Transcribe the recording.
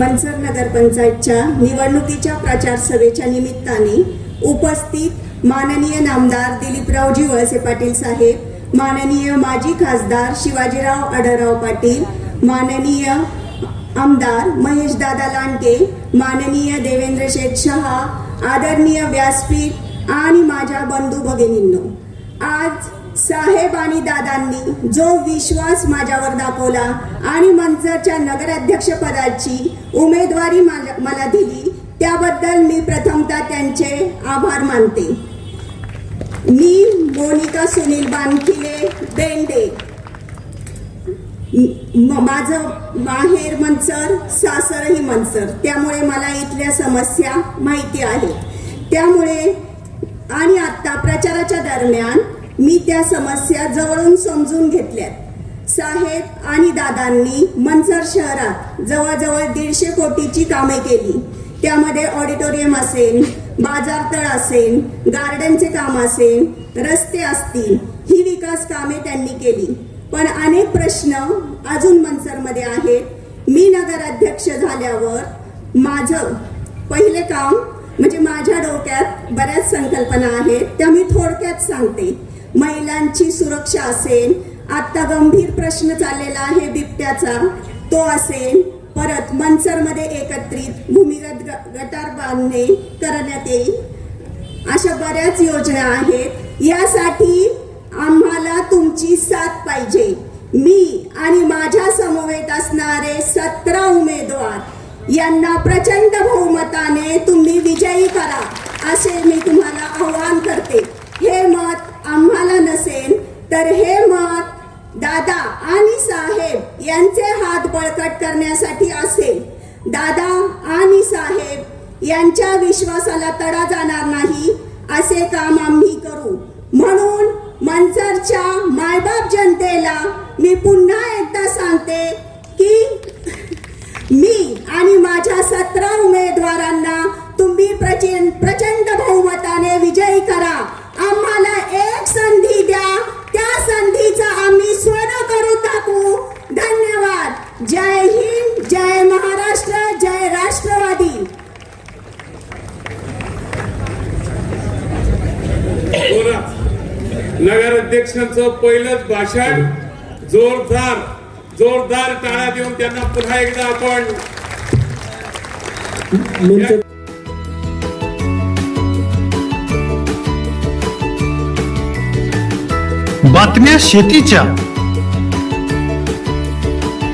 मनसर नगरपंचायतच्या निवडणुकीच्या प्रचार सभेच्या निमित्ताने उपस्थित माननीय नामदार दिलीपरावजी वळसे पाटील साहेब माननीय माजी खासदार शिवाजीराव आढळराव पाटील माननीय आमदार महेशदादा लांडगे माननीय देवेंद्र शेठ शहा आदरणीय व्यासपीठ आणि माझ्या बंधू भगिनींनो आज साहेब आणि दादांनी जो विश्वास माझ्यावर दाखवला आणि मंचरच्या नगराध्यक्ष पदाची उमेदवारी मला मला दिली त्याबद्दल मी प्रथमतः त्यांचे आभार मानते. मी मोनिका सुनील बानखिले बेंडे. माझं माहेर मनसर सासरही मनसर. त्यामुळे मला इथल्या समस्या माहिती आहेत त्यामुळे आणि आता प्रचाराच्या दरम्यान मी त्या समस्या जवळून समजून घेतल्यात. साहेब आणि दादांनी मनसर शहरात जवळजवळ दीडशे कोटीची कामे केली. त्यामध्ये ऑडिटोरियम असेल बाजारतळ असेल गार्डनचे काम असेल रस्ते असतील ही विकास कामे त्यांनी केली. पण अनेक प्रश्न अजून मनसरमध्ये आहेत. मी नगराध्यक्ष झाल्यावर माझं पहिले काम म्हणजे माझ्या डोक्यात बऱ्याच संकल्पना आहेत त्या मी थोडक्यात सांगते. महिलांची सुरक्षा असेल. आता गंभीर प्रश्न चाललेला आहे बिबट्याचा. तो असेल. परत मनसरमध्ये एकत्रित भूमिगत गटार बांधणे करण्यात येईल. अशा बऱ्याच योजना आहेत. यासाठी आम्हाला तुमची साथ पाहिजे. मी आणि माझ्या समवेत असणारे सतरा उमेदवार. यांना प्रचंड बहुमताने तुम्ही विजयी करा असे मी तुम्हाला आवाहन करते हे मत आम्हाला नसेल तर हे मत दादा आणि साहेब यांचे हात बळकट करण्यासाठी असेल. दादा आणि साहेब यांच्या विश्वासाला तडा जाणार नाही असे काम आम्ही करू. म्हणून मनसरच्या मायबाप जनतेला मी पुन्हा एकदा जय हिंद जय महाराष्ट्र जय राष्ट्रवादी. नगराध्यक्षांचं पहिलंच भाषण जोरदार जोरदार टाळ्या देऊन त्यांना पुन्हा एकदा आपण बातम्या शेतीच्या.